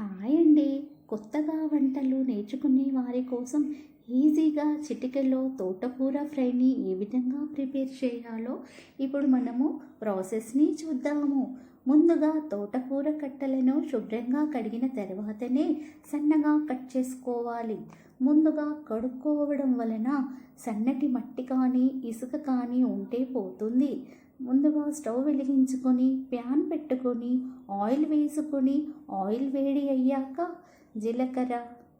Hi అండి కొత్తగా వంటలు నేర్చుకునే వారి కోసం ఈజీగా చిటికెలో తోటకూర ఫ్రైని ఏ విధంగా ప్రిపేర్ చేయాలో ఇప్పుడు మనము ప్రాసెస్ని చూద్దాము. ముందుగా తోటకూర కట్టలను శుభ్రంగా కడిగిన తర్వాతనే సన్నగా కట్ చేసుకోవాలి. ముందుగా కడుక్కోవడం వలన సన్నటి మట్టి కానీ ఇసుక కానీ ఉంటే పోతుంది. ముందుగా స్టవ్ వెలిగించుకొని ప్యాన్ పెట్టుకొని ఆయిల్ వేసుకొని ఆయిల్ వేడి అయ్యాక జీలకర్ర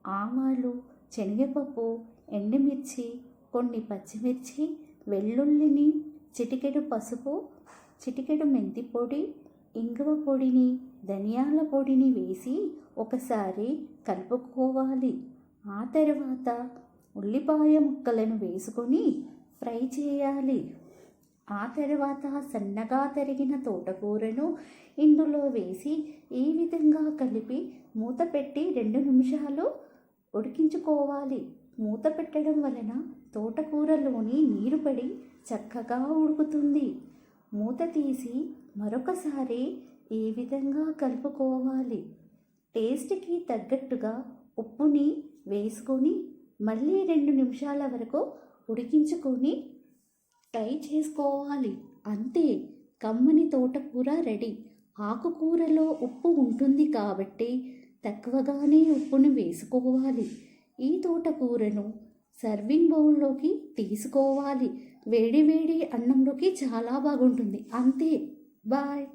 ఆవాలు శనగపప్పు ఎండుమిర్చి కొన్ని పచ్చిమిర్చి వెల్లుల్లిని చిటికెడు పసుపు చిటికెడు మెంతి పొడి ఇంగువ పొడిని ధనియాల పొడిని వేసి ఒకసారి కలుపుకోవాలి. ఆ తర్వాత ఉల్లిపాయ ముక్కలను వేసుకొని ఫ్రై చేయాలి. ఆ తర్వాత సన్నగా తరిగిన తోటకూరను ఇందులో వేసి ఈ విధంగా కలిపి మూత పెట్టి రెండు నిమిషాలు ఉడికించుకోవాలి. మూత పెట్టడం వలన తోటకూరలోని నీరు పడి చక్కగా ఉడుకుతుంది. మూత తీసి మరొకసారి ఈ విధంగా కలుపుకోవాలి. టేస్ట్కి తగ్గట్టుగా ఉప్పుని వేసుకొని మళ్ళీ రెండు నిమిషాల వరకు ఉడికించుకొని ఫ్రై చేసుకోవాలి. అంతే. కమ్మని తోటకూర రెడీ. ఆకుకూరలో ఉప్పు ఉంటుంది కాబట్టి తక్కువగానే ఉప్పును వేసుకోవాలి. ఈ తోటకూరను సర్వింగ్ బౌల్లోకి తీసుకోవాలి. వేడి వేడి అన్నంలోకి చాలా బాగుంటుంది. అంతే. బాయ్.